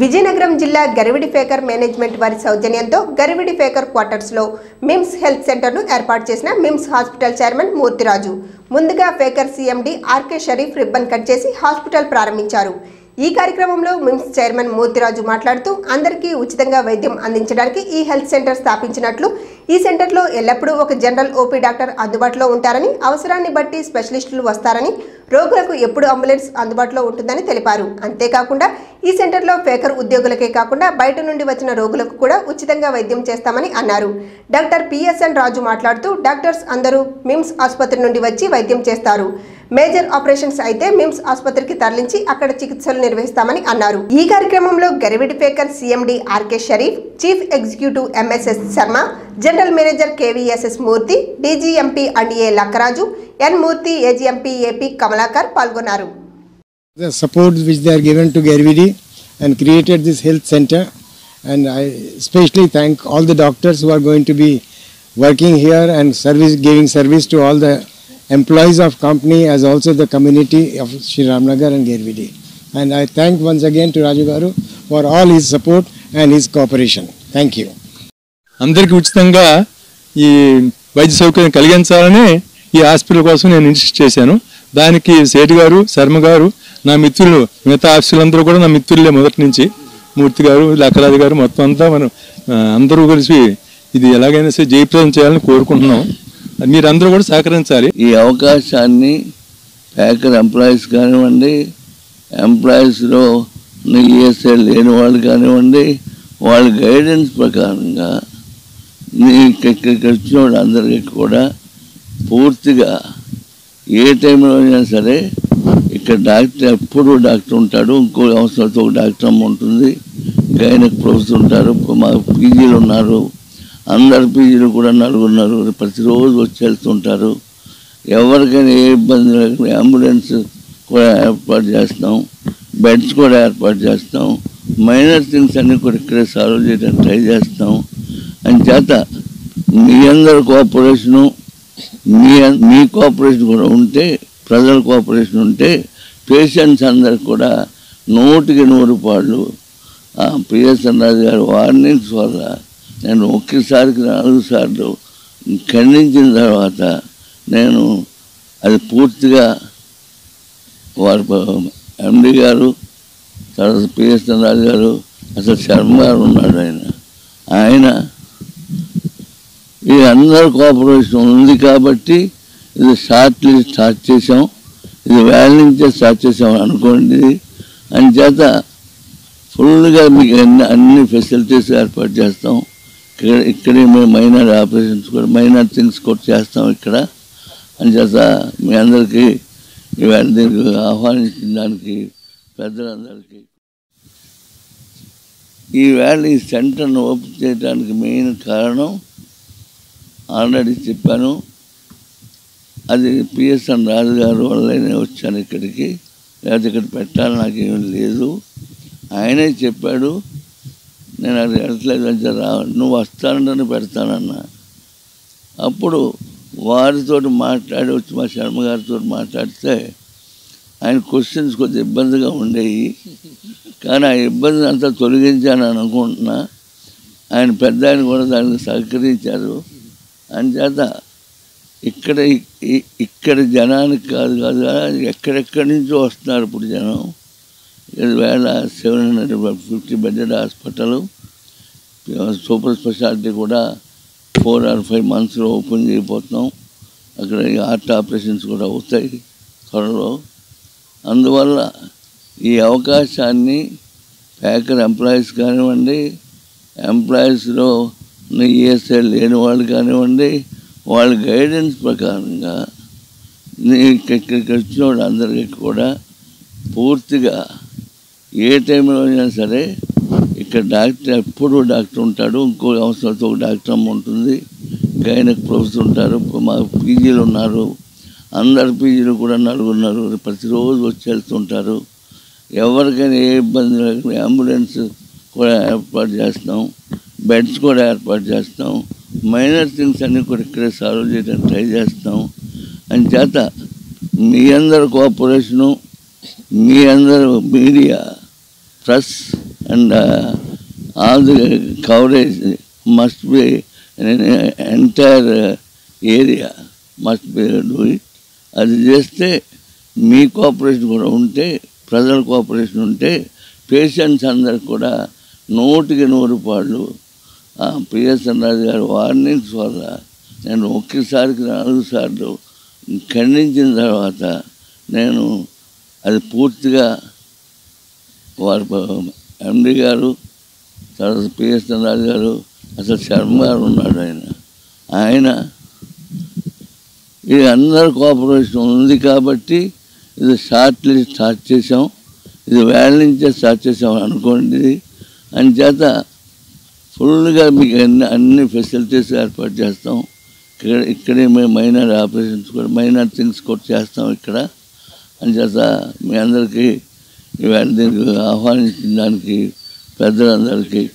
విజయనగరం జిల్లా గరివిడి ఫేకర్ మేనేజ్మెంట్ వారి సౌజన్యంతో గరివిడి ఫేకర్ క్వార్టర్స్లో మిమ్స్ హెల్త్ సెంటర్ను ఏర్పాటు చేసిన మిమ్స్ హాస్పిటల్ చైర్మన్ మూర్తిరాజు. ముందుగా Facor CMD RK Sharif ribbon cut చేసి హాస్పిటల్ ప్రారంభించారు. ఈ కార్యక్రమంలో మిమ్స్ చైర్మన్ మూర్తిరాజు మాట్లాడుతూ అందరికీ ఉచితంగా వైద్యం అందించడానికి ఈ హెల్త్ సెంటర్ స్థాపించినట్లు ఈ సెంటర్లో ఎల్లప్పుడూ ఒక జనరల్ ఓపీ డాక్టర్ అందుబాటులో ఉంటారని అవసరాన్ని బట్టి స్పెషలిస్టులు వస్తారని రోగులకు ఎప్పుడు అంబులెన్స్ అందుబాటులో ఉంటుందని తెలిపారు. అంతేకాకుండా ఈ సెంటర్లో ఫేకర్ ఉద్యోగులకే కాకుండా బయట నుండి వచ్చిన రోగులకు కూడా ఉచితంగా వైద్యం చేస్తామని అన్నారు. డాక్టర్ పిఎస్ఎన్ రాజు మాట్లాడుతూ డాక్టర్స్ అందరూ మిమ్స్ ఆసుపత్రి నుండి వచ్చి వైద్యం చేస్తారు. మేజర్ ఆపరేషన్స్ అయితే మిమ్స్ ఆసుపత్రికి తరలించి అక్కడ చికిత్సలు నిర్వహిస్తామని అన్నారు ఈ కార్యక్రమంలో Garividi Facor CMD RK Sharif chief executive MSS Sharma general manager KVSS Murthy DGMP and A Lakkaraju N Murthy AGMP AP Kamalakar పాల్గొన్నారు the support which they are given to Gervidi and created this health center. And I especially thank all the doctors who are going to be working here and service giving service to all the employees of company as also the community of Sri Ramnagar and Gervidi. And I thank once again to Raju Garu for all his support and his cooperation. Thank you. అందరికీ ఉచితంగా ఈ వైద్య సౌకర్యం కలిగించాలని ఈ hospital కోసం నేను insist చేశాను దానికి సేటు గారు శర్మ గారు నా మిత్రులు మిగతా ఆఫీసులందరూ కూడా నా మిత్రులే మొదటి నుంచి మూర్తి గారు లక్కరాజు గారు మొత్తం అంతా మనం ఆ, అందరూ కలిసి ఇది ఎలాగైనా సరే జయప్రదం చేయాలని కోరుకుంటున్నాం మీరందరూ కూడా సహకరించాలి. ఈ అవకాశాన్ని ప్యాకర్ ఎంప్లాయీస్ కానివ్వండి ఎంప్లాయీస్లో ఈఎస్ఐ లేని వాళ్ళు కానివ్వండి వాళ్ళ గైడెన్స్ ప్రకారంగా మీ ఇక్కడికి వచ్చిన వాళ్ళందరికీ కూడా పూర్తిగా ఏ టైంలో అయినా సరే ఇక్కడ డాక్టర్ ఎప్పుడు డాక్టర్ ఉంటాడు ఇంకో అవసరంతో ఒక డాక్టర్ అమ్మ ఉంటుంది గైనక్ ప్రొఫెసర్ ఉంటారు మా పీజీలు ఉన్నారు అందరు పీజీలు కూడా నలుగురు నలుగురు ప్రతిరోజు వచ్చి వెళ్తుంటారు. ఎవరికైనా ఏ ఇబ్బంది లేకుండా అంబులెన్స్ కూడా ఏర్పాటు చేస్తాం బెడ్స్ కూడా ఏర్పాటు చేస్తాం మైనర్ థింగ్స్ అన్నీ కూడా ఇక్కడే సాల్వ్ చేయడానికి ట్రై చేస్తాం అని చేత మీ అందరి కోఆపరేషను మీ మీ కోఆపరేషన్ కూడా ఉంటే ప్రజల కోఆపరేషన్ ఉంటే పేషెంట్స్ అందరికి కూడా నూటికి నూరు పాళ్ళు పిఎస్ఎన్ రాజు గారి వార్నింగ్స్ వల్ల నేను ఒక్కసారికి నాలుగు సార్లు ఖండించిన తర్వాత నేను అది పూర్తిగా వారి ఎండి గారు తర్వాత పిఎస్ రాజు గారు అసలు శర్మ గారు ఉన్నాడు ఆయన. ఆయన ఈ అందరి కోఆపరేషన్ ఉంది కాబట్టి ఇది షార్ట్లీ స్టార్ట్ చేసాం ఇది వ్యాలీ నుంచే స్టార్ట్ చేసాం అనుకోండి. అని చేత ఫుల్గా మీకు అన్ని అన్ని ఫెసిలిటీస్ ఏర్పాటు చేస్తాం. ఇక్కడ ఇక్కడే మేము మైనర్ ఆపరేషన్స్ కూడా మైనర్ థింగ్స్ కూడా చేస్తాం ఇక్కడ. అని చేత మీ అందరికీ ఈ దీనికి ఆహ్వానించిన దానికి పెద్దలందరికీ ఈవేళ ఈ సెంటర్ను ఓపెన్ చేయడానికి మెయిన్ కారణం ఆల్రెడీ చెప్పాను. అది పిఎస్ఎన్ రాజు గారు వల్లనే వచ్చాను ఇక్కడికి. లేకపోతే ఇక్కడ పెట్టాలని నాకేమీ లేదు. ఆయనే చెప్పాడు నేను అది వెళ్ళట్లేదు రా నువ్వు వస్తానంటే పెడతానన్నా. అప్పుడు వారితో మాట్లాడి వచ్చి మా శర్మ గారితో మాట్లాడితే ఆయన క్వశ్చన్స్ కొద్దిగా ఇబ్బందిగా ఉండేవి కానీ ఆ ఇబ్బందిని అంతా తొలగించాను అనుకుంటున్నా. ఆయన పెద్ద ఆయన కూడా దానికి సహకరించారు. అంచేత ఇక్కడ ఇక్కడ జనానికి కాదు కాదు కానీ ఎక్కడెక్కడి నుంచో వస్తున్నారు ఇప్పుడు జనం. ఇది వేల seven hundred fifty bedded hospital super speciality కూడా ఫోర్ ఆర్ ఫైవ్ మంత్స్లో ఓపెన్ చేయబోతున్నాం. అక్కడ ఈ హార్ట్ ఆపరేషన్స్ కూడా అవుతాయి త్వరలో. అందువల్ల ఈ అవకాశాన్ని ప్యాకర్ ఎంప్లాయీస్ కానివ్వండి ఎంప్లాయీస్లో ఈఎస్ఐ లేని వాళ్ళు కానివ్వండి వాళ్ళ గైడెన్స్ ప్రకారంగా నీకు ఇక్కడికి వచ్చిన వాళ్ళందరికీ కూడా పూర్తిగా ఏ టైంలో అయినా సరే ఇక్కడ డాక్టర్ ఎప్పుడు డాక్టర్ ఉంటాడు ఇంకో అవసరంతో ఒక డాక్టర్ అమ్మ ఉంటుంది గైనకు ప్రొఫెసర్ ఉంటారు మా పీజీలు ఉన్నారు. అందరు పీజీలు కూడా నలుగురున్నారు ప్రతిరోజు వచ్చి వెళ్తుంటారు. ఎవరికైనా ఏ ఇబ్బంది లేకుండా అంబులెన్స్ కూడా ఏర్పాటు చేస్తాం బెడ్స్ కూడా ఏర్పాటు చేస్తాం మైనర్ థింగ్స్ అన్నీ కూడా ఇక్కడే సాల్వ్ చేయడానికి ట్రై చేస్తాం అని చేత మీ అందరి కోఆపరేషను మీ అందరు media press and all the coverage must be entire area must be do it అది చేస్తే మీ కోఆపరేషన్ కూడా ఉంటే ప్రజల కోఆపరేషన్ ఉంటే పేషెంట్స్ అందరికి కూడా నూటికి నూరు పాళ్ళు పిఎస్ఎన్ రాజు గారి వార్నింగ్స్ వల్ల నేను ఒక్కసారికి నాలుగు సార్లు ఖండించిన తర్వాత నేను అది పూర్తిగా వారి ఎండి గారు తర్వాత పిఎస్ రాజు గారు అసలు శర్మ గారు ఉన్నాడు ఆయన. ఆయన ఇది అందరి కోఆపరేషన్ ఉంది కాబట్టి ఇది షార్ట్ లిస్ట్ స్టార్ట్ చేసాం ఇది వేళ నుంచే స్టార్ట్ చేసాం అనుకోండి. అందుచేత ఫుల్గా మీకు అన్ని అన్ని ఫెసిలిటీస్ ఏర్పాటు చేస్తాం. ఇక్కడ ఇక్కడే మేము మైనర్ ఆపరేషన్స్ కూడా మైనర్ థింగ్స్ కూడా చేస్తాం ఇక్కడ. అందుచేత మీ అందరికీ దీనికి ఆహ్వానించిన దానికి పెద్దలందరికీ.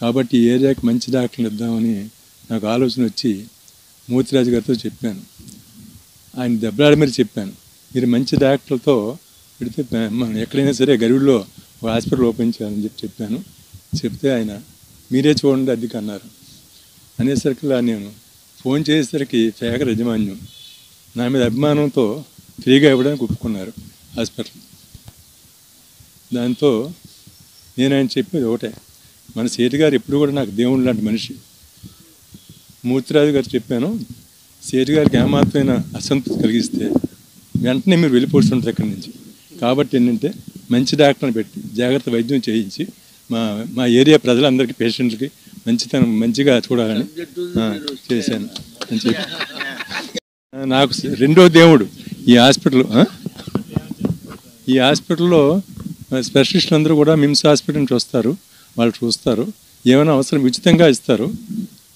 కాబట్టి ఏరియాకి మంచి డాక్టర్లు ఇద్దామని నాకు ఆలోచన వచ్చి మూర్తిరాజు గారితో చెప్పాను. ఆయన దెబ్బలాడ మీరు చెప్పాను. మీరు మంచి డాక్టర్లతో పెడితే మనం ఎక్కడైనా సరే గరువుల్లో ఒక హాస్పిటల్ ఓపెన్ చేయాలని చెప్పి చెప్పాను. చెప్తే ఆయన మీరే చూడండి అద్దెకి అన్నారు. అనేసరికి నేను ఫోన్ చేసేసరికి ఫేకర్ యజమాన్యం నా మీద అభిమానంతో ఫ్రీగా ఇవ్వడానికి ఒప్పుకున్నారు హాస్పిటల్. దాంతో నేను ఆయన చెప్పేది ఒకటే. మన సేటు గారు ఎప్పుడు కూడా నాకు దేవుడు లాంటి మనిషి. మూర్తిరాజు గారు చెప్పాను సేటు గారికి ఏమాత్రమైన అసంతృప్తి కలిగిస్తే వెంటనే మీరు వెళ్ళిపోతుంటారు అక్కడి నుంచి. కాబట్టి ఏంటంటే మంచి డాక్టర్ని పెట్టి జాగ్రత్త వైద్యం చేయించి మా మా ఏరియా ప్రజలందరికీ పేషెంట్లకి మంచితనం మంచిగా చూడాలని చేశాను. అని చెప్పి. నాకు రెండో దేవుడు ఈ హాస్పిటల్ ఈ హాస్పిటల్లో స్పెషలిస్టులు అందరూ కూడా మిమ్స్ హాస్పిటల్ నుంచి వస్తారు. వాళ్ళు చూస్తారు. ఏమైనా అవసరం ఉచితంగా ఇస్తారు.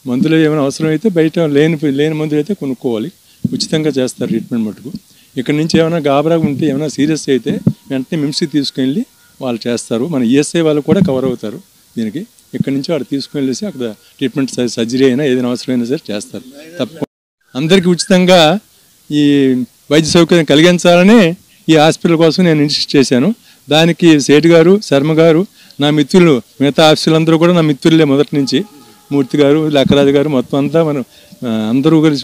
మందులు ఏమైనా అవసరం అయితే బయట లేని లేని మందులు అయితే కొనుక్కోవాలి. ఉచితంగా చేస్తారు ట్రీట్మెంట్ మటుకు. ఇక్కడ నుంచి ఏమైనా గాబరాగా ఉంటే ఏమైనా సీరియస్ అయితే వెంటనే మిమ్స్కి తీసుకెళ్ళి వాళ్ళు చేస్తారు. మన ఈఎస్ఐ వాళ్ళు కూడా కవర్ అవుతారు. దీనికి ఇక్కడ నుంచి వాడు తీసుకువెళ్ళేసి అక్కడ ట్రీట్మెంట్ సర్జరీ అయినా ఏదైనా అవసరమైనా సరే చేస్తారు. తప్పకుండా అందరికీ ఉచితంగా ఈ వైద్య సౌకర్యం కలిగించాలని ఈ హాస్పిటల్ కోసం నేను ఇన్సిస్ట్ చేశాను. దానికి సేటు గారు శర్మ గారు నా మిత్రులు మిగతా ఆఫీసులందరూ కూడా నా మిత్రులే మొదటి నుంచి. మూర్తి గారు లక్కరాజు గారు మొత్తం అంతా మనం అందరూ కలిసి